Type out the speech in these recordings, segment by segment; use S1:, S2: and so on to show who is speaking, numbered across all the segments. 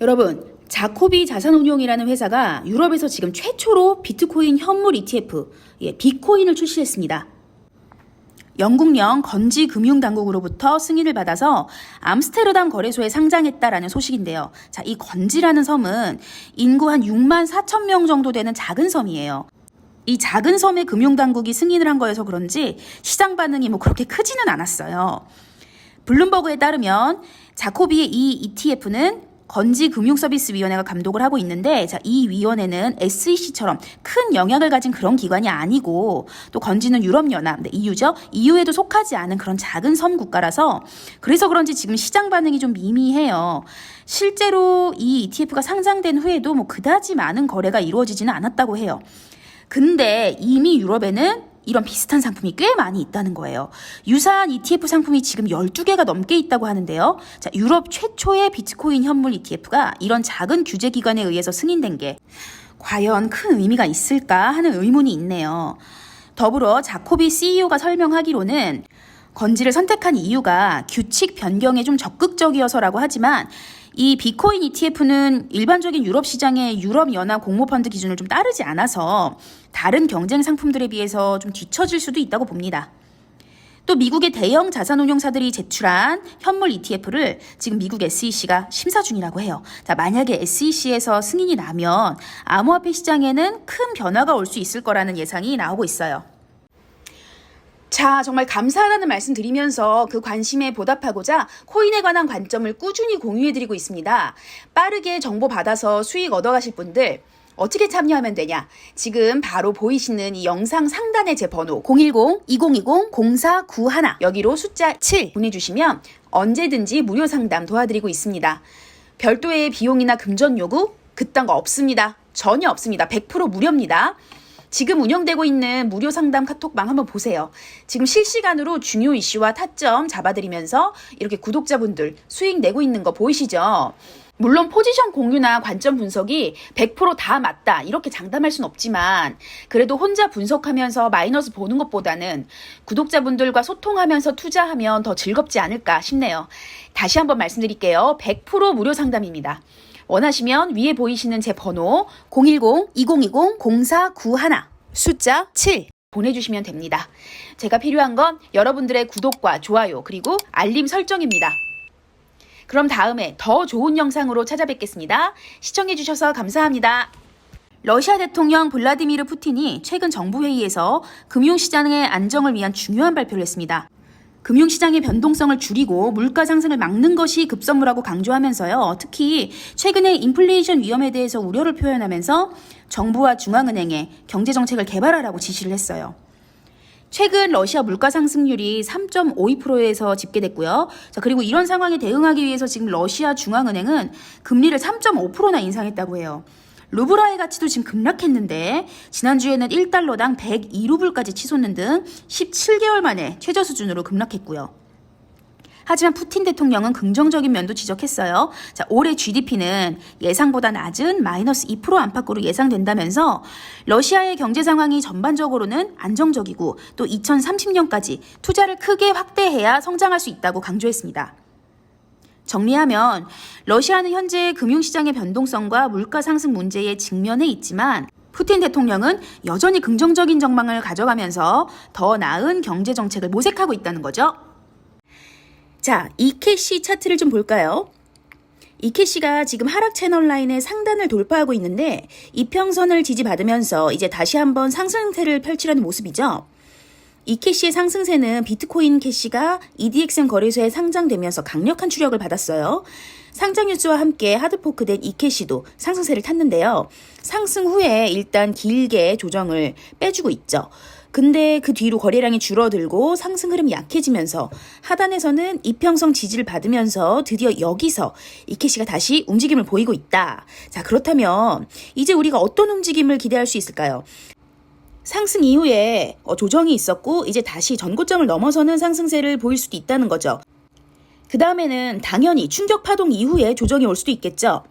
S1: 여러분, 자코비 자산운용이라는 회사가 유럽에서 지금 최초로 비트코인 현물 ETF, 예, 비코인을 출시했습니다. 영국령 건지금융당국으로부터 승인을 받아서 암스테르담 거래소에 상장했다라는 소식인데요. 자, 이 건지라는 섬은 인구 한 6만 4천 명 정도 되는 작은 섬이에요. 이 작은 섬의 금융당국이 승인을 한 거여서 그런지 시장 반응이 뭐 그렇게 크지는 않았어요. 블룸버그에 따르면 자코비의 이 ETF는 건지금융서비스위원회가 감독을 하고 있는데 자, 이 위원회는 SEC처럼 큰 영향을 가진 그런 기관이 아니고 또 건지는 유럽연합, 네, EU죠. EU에도 속하지 않은 그런 작은 섬 국가라서 그래서 그런지 지금 시장 반응이 좀 미미해요. 실제로 이 ETF가 상장된 후에도 뭐 그다지 많은 거래가 이루어지지는 않았다고 해요. 근데 이미 유럽에는 이런 비슷한 상품이 꽤 많이 있다는 거예요. 유사한 ETF 상품이 지금 12개가 넘게 있다고 하는데요. 자, 유럽 최초의 비트코인 현물 ETF가 이런 작은 규제 기관에 의해서 승인된 게 과연 큰 의미가 있을까 하는 의문이 있네요. 더불어 자코비 CEO가 설명하기로는 건지를 선택한 이유가 규칙 변경에 좀 적극적이어서라고 하지만 이 비코인 ETF는 일반적인 유럽 시장의 유럽 연합 공모펀드 기준을 좀 따르지 않아서 다른 경쟁 상품들에 비해서 좀 뒤처질 수도 있다고 봅니다. 또 미국의 대형 자산운용사들이 제출한 현물 ETF를 지금 미국 SEC가 심사 중이라고 해요. 자, 만약에 SEC에서 승인이 나면 암호화폐 시장에는 큰 변화가 올 수 있을 거라는 예상이 나오고 있어요. 자, 정말 감사하다는 말씀 드리면서 그 관심에 보답하고자 코인에 관한 관점을 꾸준히 공유해드리고 있습니다. 빠르게 정보 받아서 수익 얻어가실 분들, 어떻게 참여하면 되냐? 지금 바로 보이시는 이 영상 상단에 제 번호 010-2020-0491 여기로 숫자 7 보내주시면 언제든지 무료 상담 도와드리고 있습니다. 별도의 비용이나 금전 요구 그딴 거 없습니다. 전혀 없습니다. 100% 무료입니다. 지금 운영되고 있는 무료 상담 카톡방 한번 보세요. 지금 실시간으로 중요 이슈와 타점 잡아드리면서 이렇게 구독자분들 수익 내고 있는 거 보이시죠? 물론 포지션 공유나 관점 분석이 100%다 맞다 이렇게 장담할 순 없지만 그래도 혼자 분석하면서 마이너스 보는 것보다는 구독자분들과 소통하면서 투자하면 더 즐겁지 않을까 싶네요. 다시 한번 말씀드릴게요. 100% 무료 상담입니다. 원하시면 위에 보이시는 제 번호 010-2020-0491 숫자 7 보내주시면 됩니다. 제가 필요한 건 여러분들의 구독과 좋아요 그리고 알림 설정입니다. 그럼 다음에 더 좋은 영상으로 찾아뵙겠습니다. 시청해주셔서 감사합니다. 러시아 대통령 블라디미르 푸틴이 최근 정부회의에서 금융시장의 안정을 위한 중요한 발표를 했습니다. 금융시장의 변동성을 줄이고 물가 상승을 막는 것이 급선무라고 강조하면서요. 특히 최근에 인플레이션 위험에 대해서 우려를 표현하면서 정부와 중앙은행에 경제정책을 개발하라고 지시를 했어요. 최근 러시아 물가 상승률이 3.52%에서 집계됐고요. 자, 그리고 이런 상황에 대응하기 위해서 지금 러시아 중앙은행은 금리를 3.5%나 인상했다고 해요. 루브라의 가치도 지금 급락했는데 지난주에는 1달러당 102루블까지 치솟는 등 17개월 만에 최저 수준으로 급락했고요. 하지만 푸틴 대통령은 긍정적인 면도 지적했어요. 자, 올해 GDP는 예상보다 낮은 마이너스 2% 안팎으로 예상된다면서 러시아의 경제 상황이 전반적으로는 안정적이고 또 2030년까지 투자를 크게 확대해야 성장할 수 있다고 강조했습니다. 정리하면 러시아는 현재 금융시장의 변동성과 물가 상승 문제에 직면해 있지만 푸틴 대통령은 여전히 긍정적인 전망을 가져가면서 더 나은 경제 정책을 모색하고 있다는 거죠. 자, 이캐시 차트를 좀 볼까요? 이캐시가 지금 하락 채널 라인의 상단을 돌파하고 있는데 이평선을 지지받으면서 이제 다시 한번 상승세를 펼치려는 모습이죠. 이 캐시의 상승세는 비트코인 캐시가 EDXM 거래소에 상장되면서 강력한 추력을 받았어요. 상장 뉴스와 함께 하드포크된 이 캐시도 상승세를 탔는데요. 상승 후에 일단 길게 조정을 빼주고 있죠. 근데 그 뒤로 거래량이 줄어들고 상승 흐름이 약해지면서 하단에서는 이평성 지지를 받으면서 드디어 여기서 이 캐시가 다시 움직임을 보이고 있다. 자, 그렇다면 이제 우리가 어떤 움직임을 기대할 수 있을까요? 상승 이후에 어, 조정이 있었고 이제 다시 전고점을 넘어서는 상승세를 보일 수도 있다는 거죠. 그 다음에는 당연히 충격 파동 이후에 조정이 올 수도 있겠죠.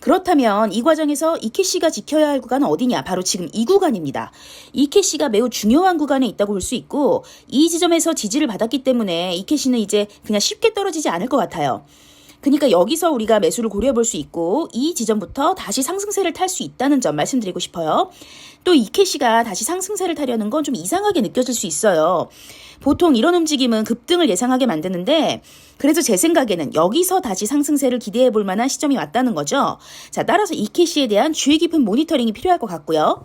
S1: 그렇다면 이 과정에서 이캐시가 지켜야 할 구간은 어디냐? 바로 지금 이 구간입니다. 이캐시가 매우 중요한 구간에 있다고 볼 수 있고 이 지점에서 지지를 받았기 때문에 이캐시는 이제 그냥 쉽게 떨어지지 않을 것 같아요. 그러니까 여기서 우리가 매수를 고려해 볼 수 있고 이 지점부터 다시 상승세를 탈 수 있다는 점 말씀드리고 싶어요. 또 이 캐시가 다시 상승세를 타려는 건 좀 이상하게 느껴질 수 있어요. 보통 이런 움직임은 급등을 예상하게 만드는데 그래서 제 생각에는 여기서 다시 상승세를 기대해 볼 만한 시점이 왔다는 거죠. 자, 따라서 이 캐시에 대한 주의 깊은 모니터링이 필요할 것 같고요.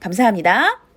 S1: 감사합니다.